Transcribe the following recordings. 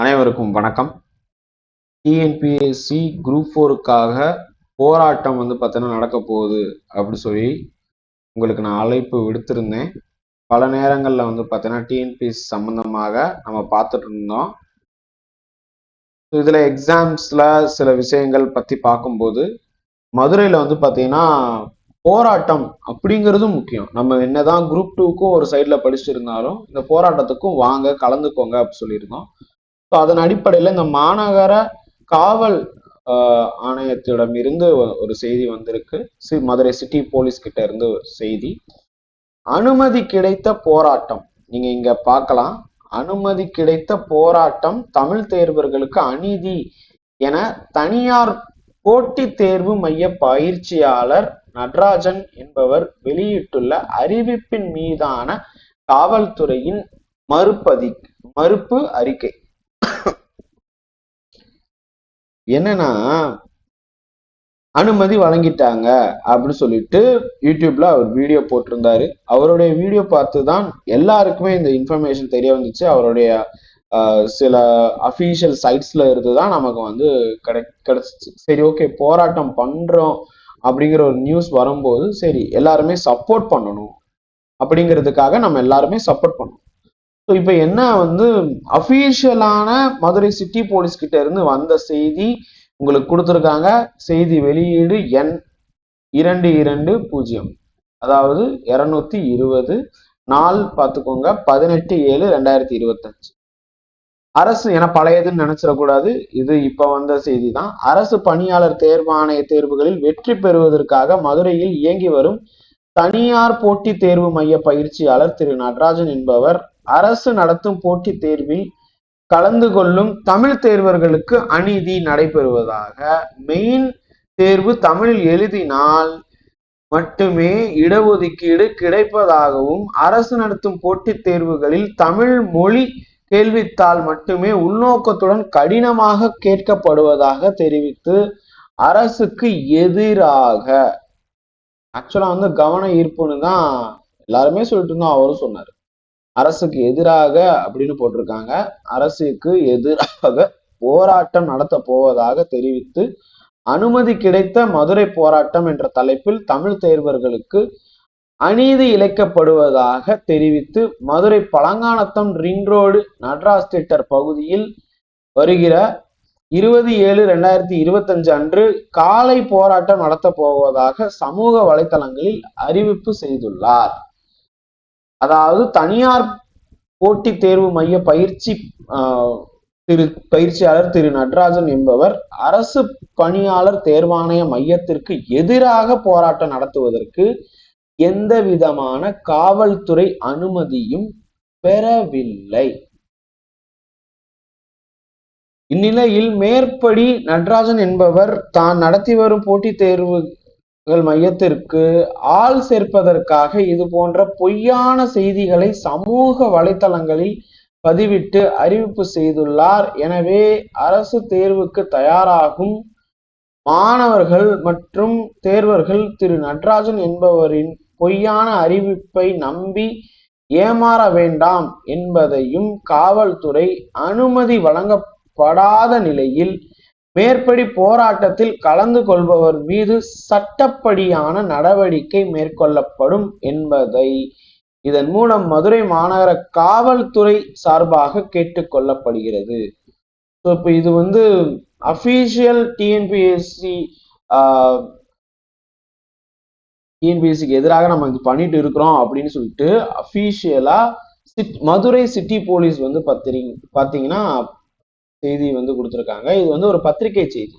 அனைவருக்கும் வணக்கம். TNPSC group ஃபோருக்காக போராட்டம் வந்து பார்த்தீங்கன்னா நடக்க போகுது அப்படி சொல்லி உங்களுக்கு நான் அழைப்பு விடுத்திருந்தேன். பல நேரங்களில் வந்து பார்த்தீங்கன்னா டிஎன்பிஎஸ்சி சம்மந்தமாக நம்ம பார்த்துட்டு இருந்தோம். இதில் எக்ஸாம்ஸில் சில விஷயங்கள் பற்றி பார்க்கும்போது மதுரையில் வந்து பார்த்தீங்கன்னா போராட்டம் அப்படிங்கிறதும் முக்கியம். நம்ம என்னதான் குரூப் டூக்கும் ஒரு சைடில் படிச்சிருந்தாலும் இந்த போராட்டத்துக்கும் வாங்க கலந்துக்கோங்க அப்படி சொல்லியிருந்தோம். ஸோ அதன் அடிப்படையில் இந்த மாநகர காவல் ஆணையத்திடம் இருந்து ஒரு செய்தி வந்திருக்கு. சி மதுரை சிட்டி போலீஸ் கிட்ட இருந்து ஒரு செய்தி. அனுமதி கிடைத்த போராட்டம். நீங்க இங்க பார்க்கலாம். அனுமதி கிடைத்த போராட்டம் தமிழ் தேர்வர்களுக்கு அநீதி என தனியார் போட்டி தேர்வு மைய பயிற்சியாளர் நடராஜன் என்பவர் வெளியிட்டுள்ள அறிவிப்பின் மீதான காவல்துறையின் மறுப்பதி மறுப்பு அறிக்கை. என்னன்னா அனுமதி வழங்கிட்டாங்க அப்படின்னு சொல்லிட்டு யூடியூப்ல அவர் வீடியோ போட்டிருந்தாரு. அவருடைய வீடியோ பார்த்து தான் எல்லாருக்குமே இந்த இன்ஃபர்மேஷன் தெரிய வந்துச்சு. அவருடைய சில அஃபீஷியல் சைட்ஸ்ல இருந்து தான் நமக்கு வந்து கிடை கிடைச்சிச்சு. சரி ஓகே போராட்டம் பண்றோம் அப்படிங்கிற ஒரு நியூஸ் வரும்போது சரி எல்லாருமே சப்போர்ட் பண்ணணும் அப்படிங்கிறதுக்காக நம்ம எல்லாருமே சப்போர்ட் பண்ணணும். ஸோ இப்போ என்ன வந்து அஃபீஷியலான மதுரை சிட்டி போலீஸ் கிட்ட இருந்து வந்த செய்தி உங்களுக்கு கொடுத்துருக்காங்க. செய்தி வெளியீடு எண் இரண்டு இரண்டு பூஜ்ஜியம். அதாவது இருநூத்தி இருபது. நாள் பார்த்துக்கோங்க பதினெட்டு ஏழு ரெண்டாயிரத்தி இருபத்தஞ்சு. அரசு என பழையதுன்னு நினைச்சிடக்கூடாது. இது இப்ப வந்த செய்தி தான் அரசு பணியாளர் தேர்வாணைய தேர்வுகளில் வெற்றி பெறுவதற்காக மதுரையில் இயங்கி வரும் தனியார் போட்டி தேர்வு மைய பயிற்சியாளர் திரு நடராஜன் என்பவர் அரசு நடத்தும் போட்டித் தேர்வில் கலந்து கொள்ளும் தமிழ் தேர்வர்களுக்கு அநீதி நடைபெறுவதாக மெயின் தேர்வு தமிழில் எழுதினால் மட்டுமே இடஒதுக்கீடு கிடைப்பதாகவும் அரசு நடத்தும் போட்டித் தேர்வுகளில் தமிழ் மொழி கேள்வித்தாள் மட்டுமே உள்நோக்கத்துடன் கடினமாக கேட்கப்படுவதாக தெரிவித்து அரசுக்கு எதிராக. ஆக்சுவலா வந்து கவன ஈர்ப்புன்னு தான் எல்லாருமே சொல்லிட்டு இருந்தோம் அவரும் சொன்னார். அரசுக்கு எதிராக அப்படின்னு போட்டிருக்காங்க. அரசுக்கு எதிராக போராட்டம் நடத்த போவதாக தெரிவித்து அனுமதி கிடைத்த மதுரை போராட்டம் என்ற தலைப்பில் தமிழ் தேர்வர்களுக்கு அநீதி இழைக்கப்படுவதாக தெரிவித்து Madurai Palanganatham ring road Natraj theatre பகுதியில் வருகிற இருபது ஏழு ரெண்டாயிரத்தி இருபத்தஞ்சு அன்று காலை போராட்டம் நடத்த போவதாக சமூக வலைத்தளங்களில் அறிவிப்பு செய்துள்ளார். அதாவது தனியார் போட்டித் தேர்வு மைய பயிற்சி திரு பயிற்சியாளர் திரு நடராஜன் என்பவர் அரசு பணியாளர் தேர்வாணைய மையத்திற்கு எதிராக போராட்டம் நடத்துவதற்கு எந்த விதமான காவல்துறை அனுமதியும் பெறவில்லை. இந்நிலையில் மேற்படி நடராஜன் என்பவர் தான் நடத்தி வரும் போட்டித் தேர்வு மையத்திற்கு ஆள் சேர்ப்பதற்காக இது போன்ற பொய்யான செய்திகளை சமூக வலைத்தளங்களில் பதிவிட்டு அறிவிப்பு செய்துள்ளார். எனவே அரசு தேர்வுக்கு தயாராகும் மாணவர்கள் மற்றும் தேர்வர்கள் திரு நடராஜன் என்பவரின் பொய்யான அறிவிப்பை நம்பி ஏமாற வேண்டாம் என்பதையும் காவல்துறை அனுமதி வழங்கப்படாத நிலையில் மேற்படி போராட்டத்தில் கலந்து கொள்பவர் மீது சட்டப்படியான நடவடிக்கை மேற்கொள்ளப்படும் என்பதை இதன் மூலம் மதுரை மாநகர காவல்துறை சார்பாக கேட்டுக்கொள்ளப்படுகிறது ஸோ இப்போ இது வந்து அஃபீஷியல் டிஎன்பிஎஸ்சி டிஎன்பிஎஸ்சிக்கு எதிராக நம்ம இது பண்ணிட்டு இருக்கிறோம் அப்படின்னு சொல்லிட்டு அஃபீஷியலா சிட் மதுரை சிட்டி போலீஸ் வந்து பத்திரிங் பார்த்தீங்கன்னா செய்தி வந்து கொடுத்துருக்காங்க. இது வந்து ஒரு பத்திரிகை செய்தி.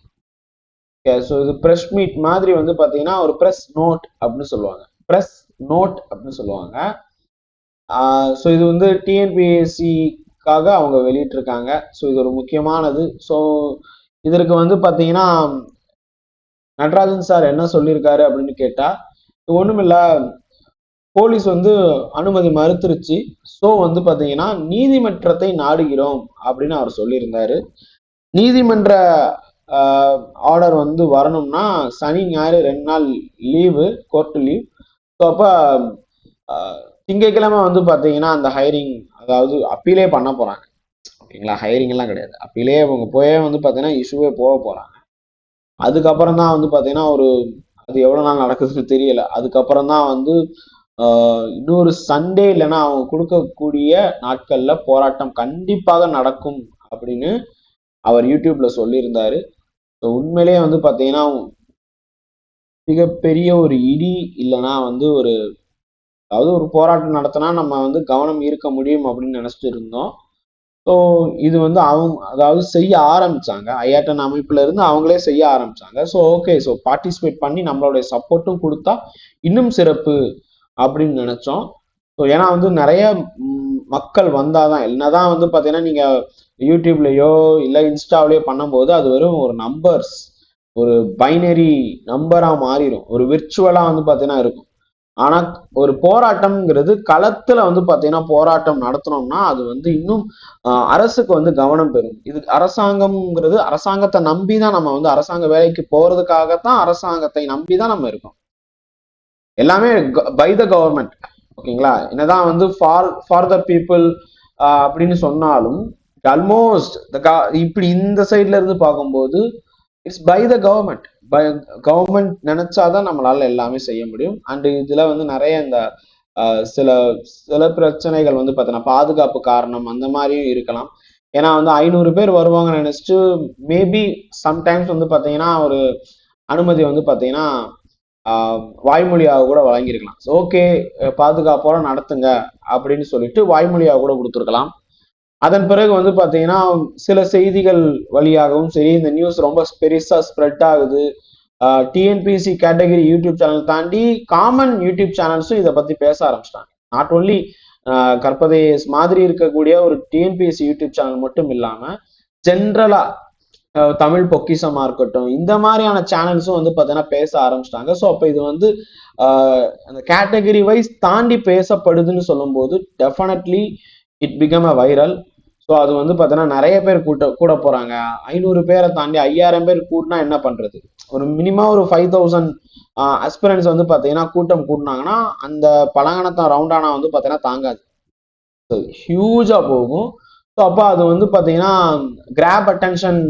ஸோ இது ப்ரெஸ் மீட் மாதிரி வந்து பார்த்தீங்கன்னா ஒரு ப்ரெஸ் நோட் அப்படின்னு சொல்லுவாங்க. ப்ரெஸ் நோட் அப்படின்னு சொல்லுவாங்க. ஸோ இது வந்து டிஎன்பிஎஸ்சிக்காக அவங்க வெளியிட்டிருக்காங்க. ஸோ இது ஒரு முக்கியமானது. ஸோ இதற்கு வந்து பார்த்தீங்கன்னா நடராஜன் சார் என்ன சொல்லியிருக்காரு அப்படின்னு கேட்டால் ஒன்றுமில்ல போலீஸ் வந்து அனுமதி மறுத்துருச்சு. ஸோ வந்து பாத்தீங்கன்னா நீதிமன்றத்தை நாடுகிறோம் அப்படின்னு அவர் சொல்லியிருந்தாரு. நீதிமன்ற ஆர்டர் வந்து வரணும்னா சனி ஞாயிறு ரெண்டு நாள் லீவு கோர்ட் லீவ். ஸோ அப்போ திங்கட்கிழமை வந்து பாத்தீங்கன்னா அந்த ஹைரிங் அதாவது அப்பீலே பண்ண போறாங்க. ஓகேங்களா? ஹைரிங் எல்லாம் கிடையாது. அப்பீலே அவங்க போயே வந்து பார்த்தீங்கன்னா இஷ்யூவே போக போறாங்க. அதுக்கப்புறம் தான் வந்து பார்த்தீங்கன்னா ஒரு அது எவ்வளோ நாள் நடக்குதுன்னு தெரியல. அதுக்கப்புறம் தான் வந்து இன்னொரு சண்டே இல்லைன்னா அவங்க கொடுக்கக்கூடிய நாட்கள்ல போராட்டம் கண்டிப்பாக நடக்கும் அப்படின்னு அவர் யூடியூப்ல சொல்லியிருந்தாரு. ஸோ உண்மையிலேயே வந்து பார்த்தீங்கன்னா மிகப்பெரிய ஒரு இடி இல்லைன்னா வந்து ஒரு அதாவது ஒரு போராட்டம் நடத்தினா நம்ம வந்து கவனம் ஈர்க்க முடியும் அப்படின்னு நினச்சிட்டு இருந்தோம். ஸோ இது வந்து அவங்க அதாவது செய்ய ஆரம்பிச்சாங்க. ஐயாட்டன் அமைப்புல இருந்து அவங்களே செய்ய ஆரம்பிச்சாங்க. ஸோ ஓகே ஸோ பார்ட்டிசிபேட் பண்ணி நம்மளுடைய சப்போர்ட்டும் கொடுத்தா இன்னும் சிறப்பு அப்படின்னு நினைச்சோம். ஸோ ஏன்னா வந்து நிறைய மக்கள் வந்தாதான் என்னதான் வந்து பார்த்தீங்கன்னா நீங்க யூடியூப்லயோ இல்லை இன்ஸ்டாவிலயோ பண்ணும்போது அது வெறும் ஒரு நம்பர்ஸ் ஒரு பைனரி நம்பரா மாறிடும் ஒரு விர்ச்சுவலா வந்து பார்த்தீங்கன்னா இருக்கும். ஆனா ஒரு போராட்டம்ங்கிறது களத்துல வந்து பாத்தீங்கன்னா போராட்டம் நடத்தினோம்னா அது வந்து இன்னும் அரசுக்கு வந்து கவனம் பெறும். இது அரசாங்கம்ங்கிறது அரசாங்கத்தை நம்பி தான் நம்ம வந்து அரசாங்க வேலைக்கு போறதுக்காகத்தான் அரசாங்கத்தை நம்பி தான் நம்ம இருக்கோம். எல்லாமே பை த கவர்மெண்ட் ஓகேங்களா என்னதான் வந்து ஃபார் ஃபார் த பீப்புள் அப்படின்னு சொன்னாலும் ஆல்மோஸ்ட் இப்படி இந்த சைட்ல இருந்து பார்க்கும்போது it's by the government by government நினைச்சாதான் நம்மளால எல்லாமே செய்ய முடியும். அண்ட் இதுல வந்து நிறைய இந்த சில சில பிரச்சனைகள் வந்து பார்த்தீங்கன்னா பாதுகாப்பு காரணம் அந்த மாதிரியும் இருக்கலாம். ஏன்னா வந்து ஐநூறு பேர் வருவாங்கன்னு நினைச்சிட்டு மேபி சம்டைம்ஸ் வந்து பார்த்தீங்கன்னா ஒரு அனுமதி வந்து பார்த்தீங்கன்னா வாய்மொழியாக கூட வழங்கியிருக்கலாம். ஓகே பாதுகாப்போட நடத்துங்க அப்படின்னு சொல்லிட்டு வாய்மொழியாக கூட கொடுத்துருக்கலாம். அதன் பிறகு வந்து பார்த்தீங்கன்னா சில செய்திகள் வழியாகவும் சரி இந்த நியூஸ் ரொம்ப பெருசாக ஸ்ப்ரெட் ஆகுது. டிஎன்பிசி கேட்டகரி யூடியூப் சேனல் தாண்டி காமன் யூடியூப் சேனல்ஸும் இதை பற்றி பேச ஆரம்பிச்சிட்டாங்க. நாட் ஒன்லி கற்பதேஸ் மாதிரி இருக்கக்கூடிய ஒரு டிஎன்பிஎஸ்சி யூடியூப் சேனல் மட்டும் இல்லாமல் ஜென்ரலாக தமிழ் பொக்கிசமா இருக்கட்டும் இந்த மாதிரியான சேனல்ஸும் வந்து பார்த்தீங்கன்னா பேச ஆரம்பிச்சிட்டாங்க. ஸோ அப்போ இது வந்து அந்த கேட்டகரி வைஸ் தாண்டி பேசப்படுதுன்னு சொல்லும்போது definitely it become a viral so அது வந்து பார்த்தீங்கன்னா நிறைய பேர் கூட்ட கூட போறாங்க. ஐநூறு பேரை தாண்டி ஐயாயிரம் பேர் கூட்டினா என்ன பண்றது? ஒரு மினிமம் ஒரு ஃபைவ் தௌசண்ட் அஸ்பிரன்ஸ் வந்து பார்த்தீங்கன்னா கூட்டம் கூட்டினாங்கன்னா அந்த பழங்கணத்தம் ரவுண்டானா வந்து பார்த்தீங்கன்னா தாங்காது. ஹியூஜாக போகும். ஸோ அப்போ அது வந்து பார்த்தீங்கன்னா கிராப் அட்டென்ஷன்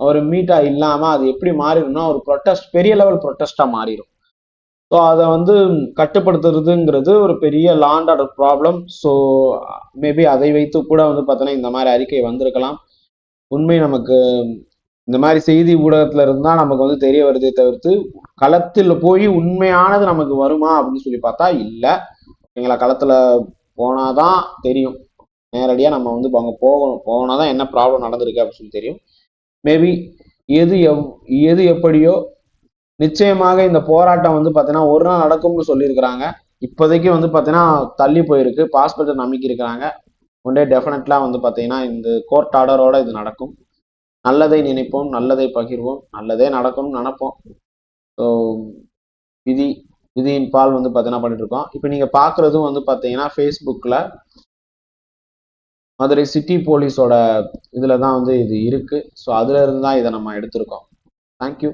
ஒரு மீட்டா இல்லாமல் அது எப்படி மாறிடும்னா ஒரு ப்ரொட்டஸ்ட் பெரிய லெவல் ப்ரொட்டஸ்டா மாறிடும். ஸோ அதை வந்து கட்டுப்படுத்துறதுங்கிறது ஒரு பெரிய law and order problem so maybe அதை வைத்து கூட வந்து பார்த்தோன்னா இந்த மாதிரி அறிக்கை வந்திருக்கலாம். உண்மை நமக்கு இந்த மாதிரி செய்தி ஊடகத்துல இருந்தா நமக்கு வந்து தெரிய வருதே தவிர்த்து களத்தில் போய் உண்மையானது நமக்கு வருமா அப்படின்னு சொல்லி பார்த்தா இல்லை. ஓகேங்களா களத்துல போனாதான் தெரியும். நேரடியாக நம்ம வந்து அங்கே போகணும். போனாதான் என்ன ப்ராப்ளம் நடந்திருக்கு அப்படின்னு சொல்லி தெரியும். மேபி எது எவ் எது எப்படியோ நிச்சயமாக இந்த போராட்டம் வந்து பார்த்தீங்கன்னா ஒரு நாள் நடக்கும்னு சொல்லியிருக்கிறாங்க. இப்போதைக்கு வந்து பார்த்தீங்கன்னா தள்ளி போயிருக்கு. பாஸ்போர்ட் நம்பிக்கை இருக்கிறாங்க. ஒன் டே வந்து பார்த்தீங்கன்னா இந்த கோர்ட் ஆர்டரோட இது நடக்கும். நல்லதை நினைப்போம் நல்லதை பகிர்வோம் நல்லதே நடக்கும்னு நினைப்போம். ஸோ விதி விதியின் பால் வந்து பார்த்தீங்கன்னா பண்ணிட்டு இருக்கோம். இப்போ நீங்கள் பார்க்குறதும் வந்து பார்த்தீங்கன்னா ஃபேஸ்புக்கில் மதுரை சிட்டி போலீஸோட இதில் தான் வந்து இது இருக்குது ஸோ அதுலேருந்து தான் இதை நம்ம எடுத்திருக்கோம். தேங்க்யூ